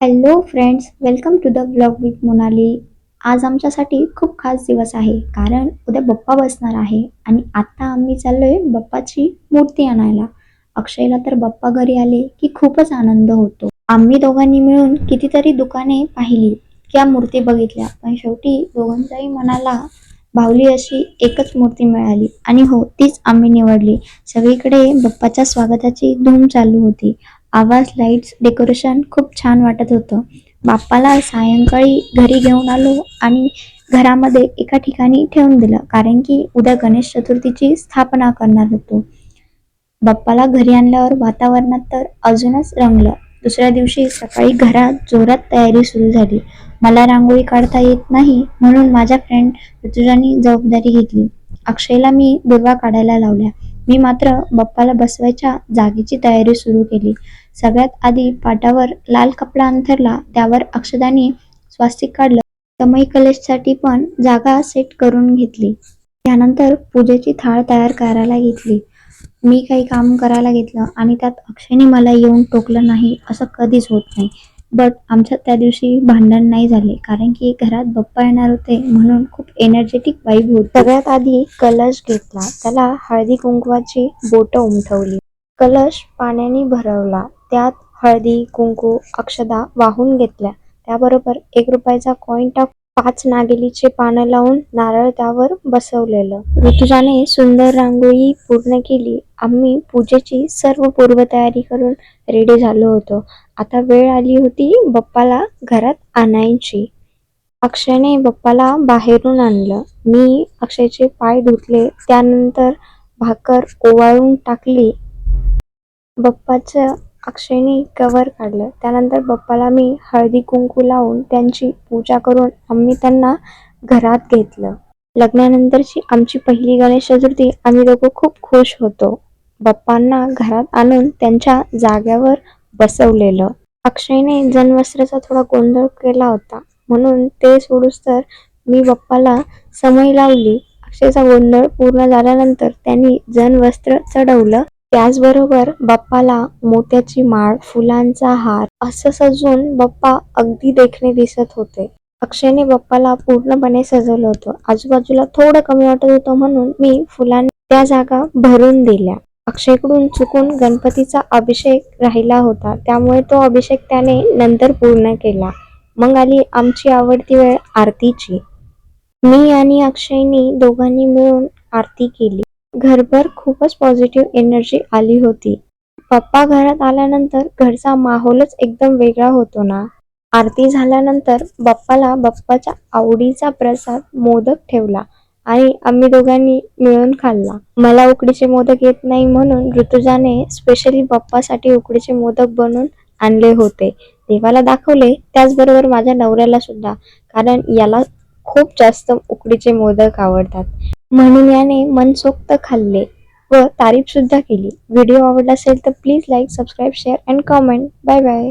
Hello friends welcome to the blog with Monali आज आमच्यासाठी खूप खास दिवस आहे कारण उद्या बप्पा बसणार आहे आणि आता आम्ही चाललोय बप्पाची मूर्ती आणायला. अक्षयला तर बप्पा घरी आले की खूपच आनंद होतो. आम्ही दोघांनी मिळून कितीतरी दुकाने पाहिली त्या मूर्ती बघितल्या पण शेवटी दोघांच्याही मनाला भावली अशी एकच मूर्ती मिळाली आणि हो तीच आम्ही निवडली. सगळीकडे बप्पाच्या स्वागताची धूम चालू होती. आवाज लाईट्स डेकोरेशन खूप छान वाटत होतं. बाप्पाला सायंकाळी घरी घेऊन आलो आणि घरामध्ये एका ठिकाणी ठेवून दिलं कारण की उद्या गणेश चतुर्थीची स्थापना करणार होतो. बाप्पाला घरी आणल्यावर वातावरणात तर अजूनच रंगलं. दुसऱ्या दिवशी सकाळी घरात जोरात तयारी सुरू झाली. मला रांगोळी काढता येत नाही म्हणून माझ्या फ्रेंड ऋतुजांनी जबाबदारी घेतली. अक्षयला मी दुर्वा काढायला लावल्या. मी मात्र बाप्पाला बसवायच्या जागेची तयारी सुरू केली. सगळ्यात आधी पाटावर लाल कपडा अंथरला त्यावर अक्षदाने स्वास्तिक काढलं. तमई कलशसाठी पण जागा सेट करून घेतली. त्यानंतर पूजेची थाळ तयार करायला घेतली. मी काही काम करायला घेतलं आणि त्यात अक्षयने मला येऊन टोकलं नाही असं कधीच होत नाही. बट आमच्या त्या दिवशी भांडण नाही झाले. कारण की घरात बप्पा येणार होते म्हणून खूप एनर्जेटिक वाईब होती. सगळ्यात आधी कलश घेतला. त्याला हळदी कुंकवाची बोटं उमटवली कलश पाण्याने भरवला. त्यात हळदी कुंकू अक्षदा वाहून घेतल्या. त्याबरोबर एक रुपयाचा कॉईन टाक पाच नागेलीचे पानं लावून नारळ त्यावर बसवलेलं. ऋतुजाने सुंदर रांगोळी पूर्ण केली. आम्ही पूजेची सर्व पूर्वतयारी करून रेडी झालो होतो. आता वेळ आली होती बप्पाला घरात आणायची. अक्षयने बप्पाला बाहेरून आणलं. मी अक्षयचे पाय धुतले. त्यानंतर भाकर ओवाळून टाकली. बप्पाचं अक्षयने कवर काढलं. त्यानंतर बप्पाला मी हळदी कुंकू लावून त्यांची पूजा करून आम्ही त्यांना घरात घेतलं. लग्नानंतरची आमची पहिली गणेश चतुर्थी आम्ही दोघं खूप खुश होतो. बाप्पांना घरात आणून त्यांच्या जाग्यावर बसवलेलं. अक्षयने जनवस्त्राचा थोडा गोंधळ केला होता. म्हणून ते सोडूस तर मी बाप्पाला समय लावली. अक्षयचा गोंधळ पूर्ण झाल्यानंतर त्यांनी जनवस्त्र चढवलं. त्याचबरोबर बाप्पाला मोत्याची माळ फुलांचा हार असं सजून बाप्पा अगदी देखणे दिसत होते. अक्षयने बाप्पाला पूर्णपणे सजवलं होतं. आजूबाजूला थोडं कमी वाटत होतं म्हणून मी फुलांनी त्या जागा भरून दिल्या. अक्षयकडून चुकून गणपतीचा अभिषेक राहिला होता. त्यामुळे तो अभिषेक त्याने नंतर पूर्ण केला. मग आली आमची आवडती वेळ आरतीची. मी आणि अक्षयनी दोघांनी मिळून आरती केली. घरभर खूपच पॉझिटिव्ह एनर्जी आली होती. पप्पा घरात आल्यानंतर घरचा माहोलच एकदम वेगळा होतो ना. आरती झाल्यानंतर बाप्पाला बाप्पाच्या आवडीचा प्रसाद मोदक ठेवला आणि आम्ही दोघांनी मिळून खाल्ला. मला उकडीचे मोदक येत नाही म्हणून ऋतुजाने स्पेशली बाप्पासाठी उकडीचे मोदक बनवून आणले होते. देवाला दाखवले त्याचबरोबर माझ्या नवऱ्याला सुद्धा कारण याला खूप जास्त उकडीचे मोदक आवडतात. म्हणून याने मनसोक्त खाल्ले व तारीफ सुद्धा केली. व्हिडिओ आवडला असेल तर please like subscribe share and comment. Bye bye.